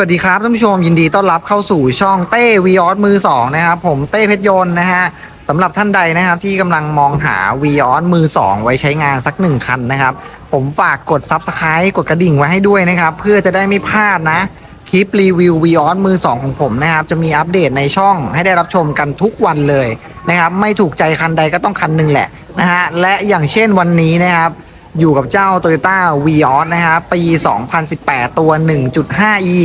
วัสดีครับท่านผู้ชมยินดีต้อนรับเข้าสู่ช่องเต้วีออสมือสองนะครับผมเต้เพชรยนต์นะฮะสำหรับท่านใดนะครับที่กำลังมองหาวีออสมือสองไว้ใช้งานสักหนึ่งคันนะครับ ผมฝากกด Subscribe กดกระดิ่งไว้ให้ด้วยนะครับ เพื่อจะได้ไม่พลาดนะ คลิปรีวิววีออสมือสองของผมนะครับ จะมีอัปเดตในช่องให้ได้รับชมกันทุกวันเลยนะครับ ไม่ถูกใจคันใดก็ต้องคันหนึ่งแหละนะฮะและอย่างเช่นวันนี้นะครับ อยู่กับเจ้า Toyota v ีออนะครับปี 2018 ตัว 1.5e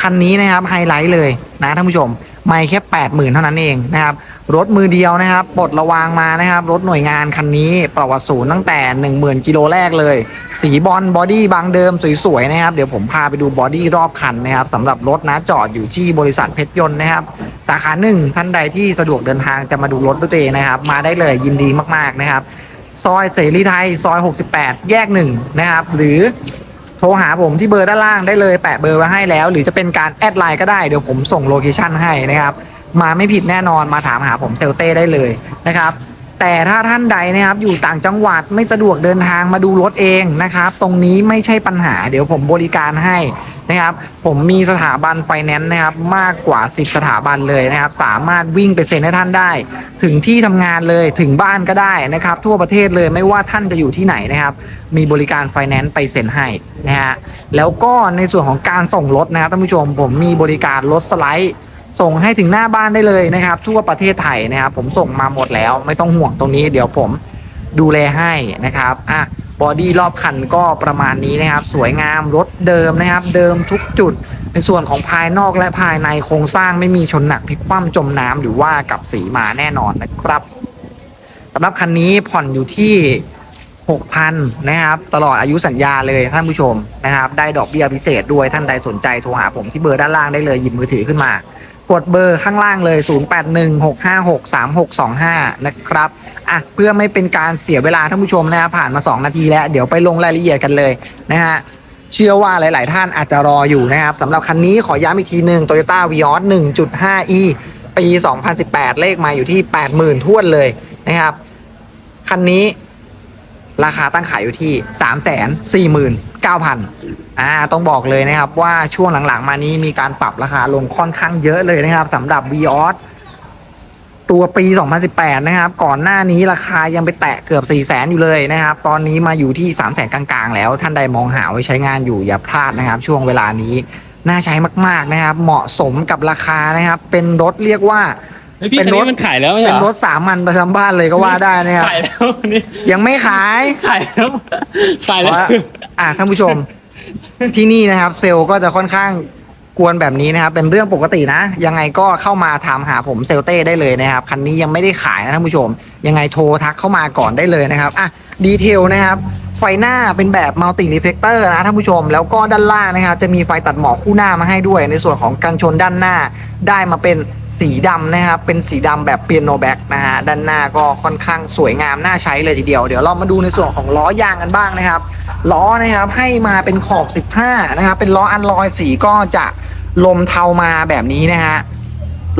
คันนี้นะครับไฮไลท์เลยนะท่านผู้ชม ไม่แค่ 80,000 เท่านั้นเองนะครับ รถมือเดียวนะครับปลดระวางมานะครับ รถหน่วยงานคันนี้ประวัติศูนย์ตั้งแต่ 10,000 กิโลแรกเลย สีบอลบอดี้บางเดิมสวยๆนะครับ เดี๋ยวผมพาไปดูบอดี้รอบคันนะครับสำหรับรถนะจอดอยู่ที่บริษัทเพชรยนต์นะครับ สาขาหนึ่งท่านใดที่สะดวกเดินทางจะมาดูรถด้วยตัวเองนะครับ มาได้เลยยินดีมากๆนะครับ ซอยเสรีไทย ซอย 68 แยกหนึ่งนะครับ หรือโทรหาผมที่เบอร์ด้านล่างได้เลยแปะเบอร์ไว้ให้แล้ว หรือจะเป็นการแอดไลน์ก็ได้เดี๋ยวผมส่งโลเคชั่นให้นะครับ มาไม่ผิดแน่นอนมาถามหาผมเซลเต้ได้เลยนะครับ แต่ถ้าท่านใดนะครับอยู่ต่างจังหวัดไม่สะดวกเดินทางมาดูรถเองนะครับ ตรงนี้ไม่ใช่ปัญหา เดี๋ยวผมบริการให้นะครับ ผมมีสถาบันไฟแนนซ์นะครับ มากกว่า 10 สถาบันเลยนะครับ สามารถวิ่งไปเซ็นให้ท่านได้ ถึงที่ทำงานเลยถึงบ้านก็ได้นะครับ ทั่วประเทศเลยไม่ว่าท่านจะอยู่ที่ไหนนะครับ มีบริการไฟแนนซ์ไปเซ็นให้นะฮะแล้วก็ในส่วนของการส่งรถนะครับท่านผู้ชมผมมีบริการรถสไลด์ ส่งให้ถึงหน้าบ้านได้เลยนะครับ ทั่วประเทศไทยนะครับ ผมส่งมาหมดแล้ว ไม่ต้องห่วงตรงนี้ เดี๋ยวผมดูแลให้นะครับอะบอดี้รอบคันก็ประมาณนี้นะครับ สวยงามรถเดิมนะครับ เดิมทุกจุดในส่วนของภายนอกและภายในโครงสร้างไม่มีชนหนักพลิกคว่ำจมน้ำหรือว่ากับสีมาแน่นอนนะครับสำหรับคันนี้ผ่อนอยู่ที่6,000นะครับ ตลอดอายุสัญญาเลยท่านผู้ชมนะครับ ได้ดอกเบี้ยพิเศษด้วยท่านใดสนใจโทรหาผมที่เบอร์ด้านล่างได้เลยหยิบมือถือขึ้นมา กดเบอร์ข้างล่างเลย 0816563625 นะครับ อะ เพื่อไม่เป็นการเสียเวลาท่านผู้ชมนะผ่านมา 2 นาทีแล้ว เดี๋ยวไปลงรายละเอียดกันเลยนะฮะ เชื่อว่าหลาย ๆ ท่านอาจจะรออยู่นะครับสำหรับคันนี้ขอย้ำอีกทีหนึ่ง Toyota Vios 1.5e ปี 2018 เลขมาอยู่ที่ 80,000ท้วนเลยนะครับ คันนี้ ราคาตั้งขายอยู่ที่ 349,000อ่าต้องบอกเลยนะครับว่าช่วงหลังๆมานี้มีการปรับราคาลงค่อนข้างเยอะเลยนะครับสำหรับ Vios ตัวปี 2018 นะครับ ก่อนหน้านี้ราคายังไปแตะเกือบ 4 0 0แสนอยู่เลยนะครับ ตอนนี้มาอยู่ที่ 3 0 0แสนกลางๆ แล้ว ท่านใดมองหาไว้ใช้งานอยู่อย่าพลาดนะครับ ช่วงเวลานี้ น่าใช้มากๆนะครับ เหมาะสมกับราคานะครับ เป็นรถเรียกว่า เฮ้ยพี่เป็นคันรถ นี้มันขายแล้วไม่ใช่เป็นเหรรอถสามัญประจำบ้านเลยก็ว่าได้นะครับ ขายแล้วนี่ยังไม่ขายขายแล้วขายเพแล้ว ราะว่าอะท่านผู้ชม ที่นี่นะครับ เซลล์ก็จะค่อนข้างกวนแบบนี้นะครับ เป็นเรื่องปกตินะ ยังไงก็เข้ามาถามหาผมเซลเต้ได้เลยนะครับ คันนี้ยังไม่ได้ขายนะท่านผู้ชม ยังไงโทรทักเข้ามาก่อนได้เลยนะครับ อะ ดีเทลนะครับ ไฟหน้าเป็นแบบมัลติรีเฟกเตอร์นะท่านผู้ชม แล้วก็ด้านล่างนะครับ จะมีไฟตัดหมอกคู่หน้ามาให้ด้วย ในส่วนของกันชนด้านหน้า ได้มาเป็น สีดำนะครับ เป็นสีดำแบบเปียโนแบ็กนะฮะ ด้านหน้าก็ค่อนข้างสวยงามน่าใช้เลยทีเดียว เดี๋ยวเรามาดูในส่วนของล้อยางกันบ้างนะครับ ล้อนะครับให้มาเป็นขอบ 15 นะครับ เป็นล้ออันลอยสีก็จะลมเทามาแบบนี้นะฮะ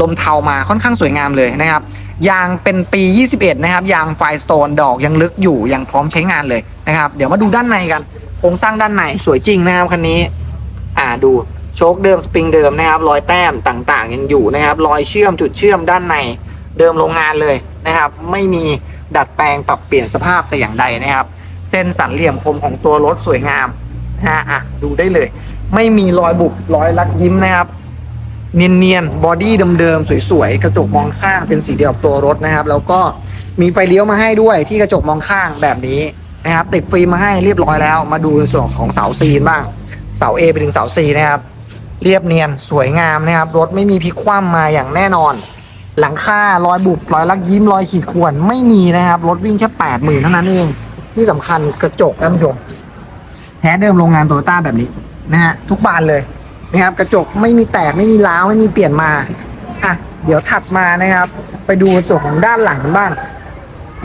ลมเทามาค่อนข้างสวยงามเลยนะครับ ยางเป็นปี 21 นะครับ ยางไฟสโตนดอกยังลึกอยู่ ยังพร้อมใช้งานเลยนะครับ เดี๋ยวมาดูด้านในกัน โครงสร้างด้านในสวยจริงนะครับคันนี้ อ่าดู โชคเดิมสปริงเดิมนะครับรอยแต้มต่างๆ ยังอยู่นะครับ รอยเชื่อมจุดเชื่อมด้านในเดิมโรงงานเลยนะครับ ไม่มีดัดแปลงปรับเปลี่ยนสภาพแต่อย่างใดนะครับ เส้นสันเหลี่ยมคมของตัวรถสวยงามนะฮะอะดูได้เลย ไม่มีรอยบุบรอยลักยิ้มนะครับ เนียนๆบอดี้เดิมๆสวยๆกระจกมองข้างเป็นสีเดียวกับตัวรถนะครับ แล้วก็มีไฟเลี้ยวมาให้ด้วยที่กระจกมองข้างแบบนี้นะครับ ติดฟิล์มมาให้เรียบร้อยแล้ว มาดูในส่วนของเสาซีนบ้างเสา A ไปถึงเสา C นะครับ เรียบเนียนสวยงามนะครับ รถไม่มีพลิกคว่ำมาอย่างแน่นอน หลังคารอยบุบรอยลักยิ้มรอยขีดข่วนไม่มีนะครับ รถวิ่งแค่แปดหมื่นเท่านั้นเอง ที่สำคัญกระจกท่านผู้ชมแท้เดิมโรงงานโตโยต้าแบบนี้นะฮะทุกบานเลยนะครับ กระจกไม่มีแตกไม่มีร้าวไม่มีเปลี่ยนมาอะเดี๋ยวถัดมานะครับ ไปดูส่วนของด้านหลังกันบ้าง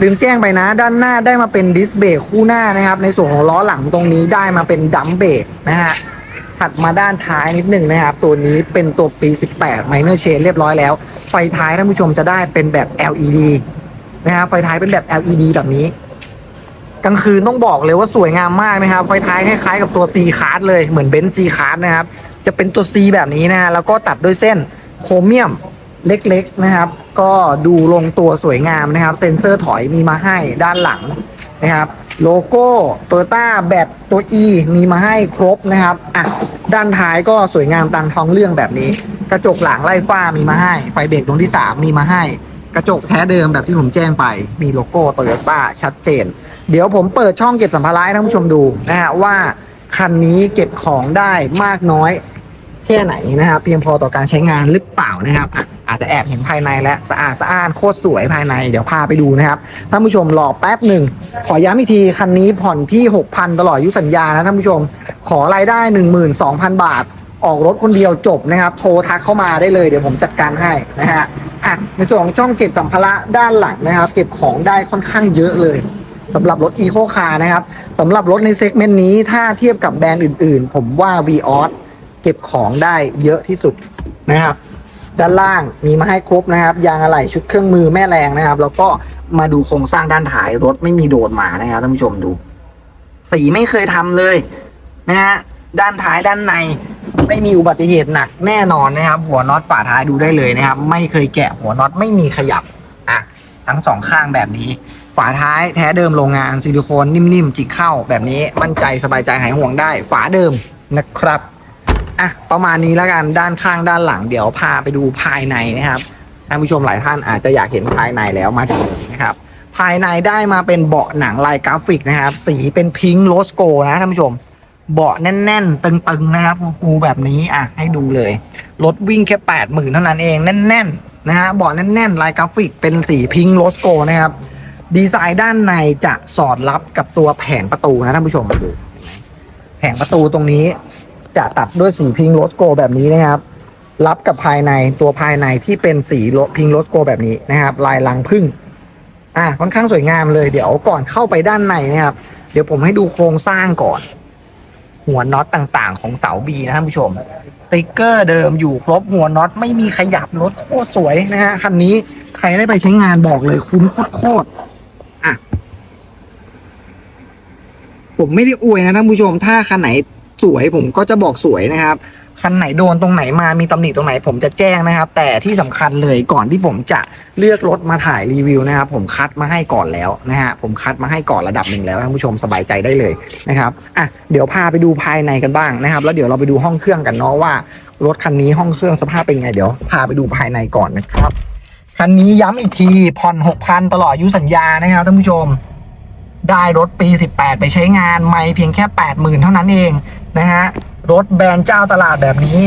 ลืมแจ้งไปนะ ด้านหน้าได้มาเป็นดิสเบรกคู่หน้านะครับ ในส่วนของล้อหลังตรงนี้ได้มาเป็นดัมเบรกนะฮะ ถัดมาด้านท้ายนิดหนึ่งนะครับ ตัวนี้เป็นตัวปี 18 Minor Chain เรียบร้อยแล้ว ไฟท้ายท่านผู้ชมจะได้เป็นแบบ LED นะครับไฟท้ายเป็นแบบ LED แบบนี้กลางคืนต้องบอกเลยว่าสวยงามมากนะครับ ไฟท้ายคล้ายๆกับตัว C Card เลยเหมือนเบนซ์ C Card นะครับ จะเป็นตัว C แบบนี้นะฮะแล้วก็ตัดด้วยเส้นโครเมียมเล็กๆนะครับ ก็ดูลงตัวสวยงามนะครับ เซ็นเซอร์ถอยมีมาให้ด้านหลังนะครับ โลโก้โตโยต้าแบตตัว E มีมาให้ครบนะครับอะด้านท้ายก็สวยงามตามท้องเรื่องแบบนี้ กระจกหลังไล่ฟ้ามีมาให้ ไฟเบรกดวงที่ 3 มีมาให้ กระจกแท้เดิมแบบที่ผมแจ้งไป มีโลโก้โตโยต้าชัดเจน เดี๋ยวผมเปิดช่องเก็บสัมภาระให้ท่านผู้ชมดูนะฮะว่าคันนี้เก็บของได้มากน้อยแค่ไหนนะครับ เพียงพอต่อการใช้งานหรือเปล่านะครับ อาจจะแอบเห็นภายในแล้วสะอาดสะอ้านโคตรสวยภายในเดี๋ยวพาไปดูนะครับท่านผู้ชมรอแป๊บหนึ่งขอย้ำอีกทีคันนี้ผ่อนที่ 6,000 ตลอดอายุสัญญานะท่านผู้ชม ขอรายได้ 12,000 บาท ออกรถคนเดียวจบนะครับ โทรทักเข้ามาได้เลยเดี๋ยวผมจัดการให้นะฮะอะในส่วนของช่องเก็บสัมภาระด้านหลังนะครับ เก็บของได้ค่อนข้างเยอะเลยสำหรับรถ e c o Car นะครับสำหรับรถในเซกเมนต์นี้ถ้าเทียบกับแบรนด์อื่น ๆ ผมว่า v ีออสเก็บของได้เยอะที่สุดนะครับ ด้านล่างมีมาให้ครบนะครับ ยางอะไหล่ชุดเครื่องมือแม่แรงนะครับ แล้วก็มาดูโครงสร้างด้านท้ายรถไม่มีโดนมานะครับท่านผู้ชมดู สีไม่เคยทำเลยนะฮะด้านท้ายด้านในไม่มีอุบัติเหตุหนักแน่นอนนะครับ หัวน็อตฝาท้ายดูได้เลยนะครับ ไม่เคยแกะหัวน็อตไม่มีขยับอะทั้งสองข้างแบบนี้ ฝาท้ายแท้เดิมโรงงานซิลิโคนนิ่มๆจิกเข้าแบบนี้มั่นใจสบายใจหายห่วงได้ ฝาเดิมนะครับ อะประมาณนี้แล้วกันด้านข้างด้านหลังเดี๋ยวพาไปดูภายในนะครับท่านผู้ชมหลายท่านอาจจะอยากเห็นภายในแล้วมาถึงนะครับ ภายในได้มาเป็นเบาะหนังลายกราฟิกนะครับ สีเป็นพิงค์โรสโกนะท่านผู้ชม เบาะแน่น ๆ ตึงๆนะครับฟูๆแบบนี้อะให้ดูเลยรถวิ่งแค่แปดหมื่นเท่านั้นเองแน่นๆนะฮะเบาะแน่นๆลายกราฟิกเป็นสีพิงค์โรสโกนะครับดีไซน์ด้านในจะสอดรับกับตัวแผงประตูนะท่านผู้ชมดูเห็นไหมแผงประตูตรงนี้ จะตัดด้วยสีพิงโรสโกแบบนี้นะครับ รับกับภายในตัวภายในที่เป็นสีพิงโรสโกแบบนี้นะครับ ลายลังพึ่งอะค่อนข้างสวยงามเลยเดี๋ยวก่อนเข้าไปด้านในนะครับ เดี๋ยวผมให้ดูโครงสร้างก่อน หัวน็อตต่างๆ ของเสาบีนะท่านผู้ชมสติ๊กเกอร์เดิมอยู่ครบหัวน็อตไม่มีขยับรถโคตรสวยนะฮะคันนี้ใครได้ไปใช้งานบอกเลยคุ้มโคตรๆอะผมไม่ได้อวยนะท่านผู้ชม ถ้าคันไหน สวยผมก็จะบอกสวยนะครับคันไหนโดนตรงไหนมามีตำหนิตรงไหนผมจะแจ้งนะครับ แต่ที่สำคัญเลยก่อนที่ผมจะเลือกรถมาถ่ายรีวิวนะครับ ผมคัดมาให้ก่อนแล้วนะฮะผมคัดมาให้ก่อนระดับหนึ่งแล้วท่านผู้ชมสบายใจได้เลยนะครับอะเดี๋ยวพาไปดูภายในกันบ้างนะครับ แล้วเดี๋ยวเราไปดูห้องเครื่องกันเนาะว่ารถคันนี้ห้องเครื่องสภาพเป็นไงเดี๋ยวพาไปดูภายในก่อนนะครับคันนี้ย้ำอีกทีผ่อน6,000ตลอดอายุสัญญานะครับท่านผู้ชมได้รถปี 18 ไปใช้งานไม่เพียงแค่ 80,000 เท่านั้นเอง นะฮะรถแบรนด์เจ้าตลาดแบบนี้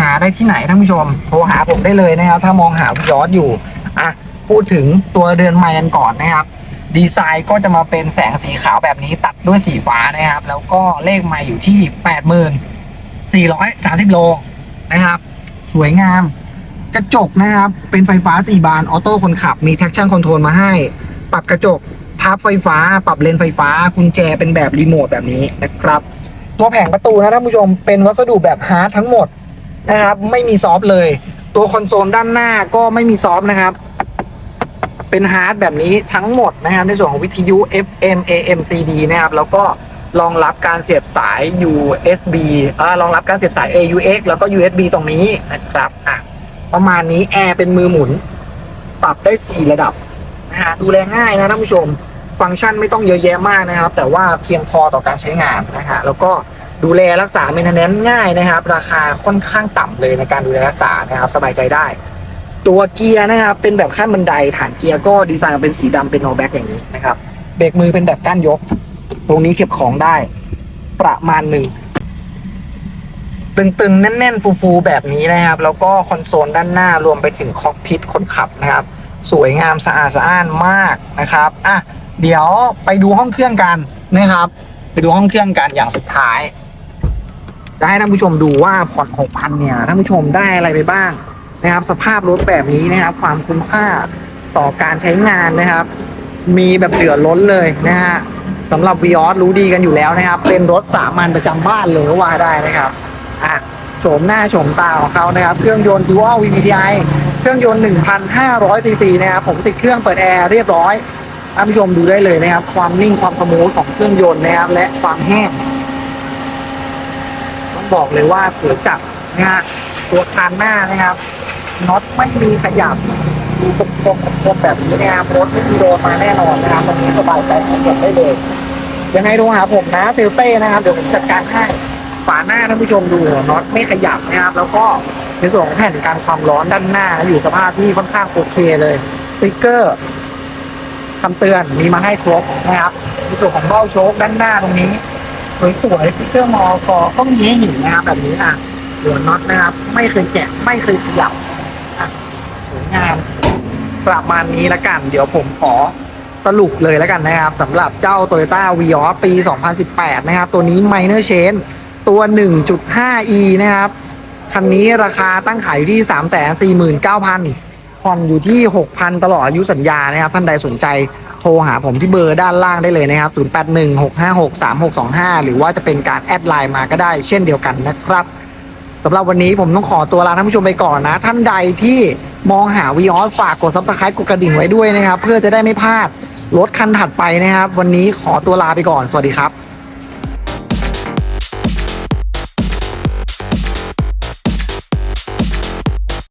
หาได้ที่ไหนท่านผู้ชมโทรหาผมได้เลยนะครับ ถ้ามองหาวิยอดอยู่อะพูดถึงตัวเดือนไมกันก่อนนะครับ ดีไซน์ก็จะมาเป็นแสงสีขาวแบบนี้ตัดด้วยสีฟ้านะครับ แล้วก็เลขไมาอยู่ที่80,430 โลนะครับ สวยงามกระจกนะครับ เป็นไฟฟ้า 4 บานออโต้คนขับมี traction control มาให้ ปรับกระจกพับไฟฟ้า ปรับเลนไฟฟ้ากุญแจเป็นแบบรีโมทแบบนี้นะครับ ตัวแผงประตูนะท่านผู้ชมเป็นวัสดุแบบฮาร์ดทั้งหมดนะครับ ไม่มีซอฟต์เลย ตัวคอนโซลด้านหน้าก็ไม่มีซอฟต์นะครับ เป็นฮาร์ดแบบนี้ทั้งหมดนะครับ ในส่วนของวิทยุ FM AM CD นะครับ แล้วก็รองรับการเสียบสาย USB อ่ารองรับการเสียบสาย AUX แล้วก็ USB ตรงนี้นะครับอะประมาณนี้แอร์เป็นมือหมุน ปรับได้ 4 ระดับนะฮะดูแลง่ายนะท่านผู้ชม ฟังก์ชันไม่ต้องเยอะแยะมากนะครับ แต่ว่าเพียงพอต่อการใช้งานนะฮะแล้วก็ดูแลรักษาเมนเทนแนนง่ายนะครับ ราคาค่อนข้างต่ำเลยในการดูแลรักษานะครับ สบายใจได้ ตัวเกียร์นะครับ เป็นแบบขั้นบันไดฐานเกียร์ก็ดีไซน์เป็นสีดำเป็นโนแบ็กอย่างนี้นะครับเบรกมือเป็นแบบก้านยก ตรงนี้เก็บของได้ ประมาณหนึ่งตึงๆ แน่นๆ ฟูๆ แบบนี้นะครับ แล้วก็คอนโซลด้านหน้ารวมไปถึงคอกพิทคนขับนะครับ สวยงามสะอาดสะอ้านมากนะครับอะ เดี๋ยวไปดูห้องเครื่องกันนะครับ ไปดูห้องเครื่องกันอย่างสุดท้าย จะให้ท่านผู้ชมดูว่าผ่อน6,000เนี่ยท่านผู้ชมได้อะไรไปบ้างนะครับ สภาพรถแบบนี้นะครับ ความคุ้มค่าต่อการใช้งานนะครับ มีแบบเหลือล้นเลยนะฮะสำหรับวีออสรู้ดีกันอยู่แล้วนะครับ เป็นรถสามัญประจำบ้านเลยก็ว่าได้นะครับอะโฉมหน้าโฉมตาของเขานะครับ เครื่องยนต์ Dual VVTi เครื่องยนต์ 1,500ซีซีนะครับ ผมติดเครื่องเปิดแอร์เรียบร้อย ท่านผู้ชมดูได้เลยนะครับ ความนิ่งความสมูทของเครื่องยนต์นะครับ และความแห้งต้องบอกเลยว่าสวยจัดนะฮะตัวคานหน้านะครับน็อตไม่มีขยับดูตรงๆตรงๆแบบนี้นะครับรถไม่มีโดนมาแน่นอนนะครับวันนี้สบายใจของผมได้เลยยังไงโทรหาผมนะเซลเต้นะครับเดี๋ยวผมจัดการให้ฝาหน้าท่านผู้ชมดูน็อตไม่ขยับนะครับ แล้วก็ในส่วนของแผ่นการความร้อนด้านหน้าอยู่สภาพที่ค่อนข้างโอเคเลยสติ๊กเกอร์ คำเตือนมีมาให้ครบนะครับในส่วนของเบ้าโชคด้านหน้าตรงนี้สวยๆสติ๊กเกอร์มอคอก็มีให้เห็นนะครับแบบนี้อะหัวน็อตนะครับ ไม่เคยแกะไม่เคยขยับอะสวยงามประมาณนี้ละกัน เดี๋ยวผมขอสรุปเลยแล้วกันนะครับสำหรับเจ้า Toyota v ีออปี 2018 นะครับ ตัวนี้ Minor Change ตัว 1.5e นะครับ คันนี้ราคาตั้งขายอยู่ที่ 349,000 ผ่อนอยู่ที่ 6,000 ตลอดอายุสัญญานะครับ ท่านใดสนใจโทรหาผมที่เบอร์ด้านล่างได้เลยนะครับ 0816563625 หรือว่าจะเป็นการแอดไลน์มาก็ได้เช่นเดียวกันนะครับสำหรับวันนี้ผมต้องขอตัวลาท่านผู้ชมไปก่อนนะ ท่านใดที่มองหาวีออสฝากกดซับสไครต์กดกระดิ่งไว้ด้วยนะครับ เพื่อจะได้ไม่พลาดรถคันถัดไปนะครับ วันนี้ขอตัวลาไปก่อน สวัสดีครับ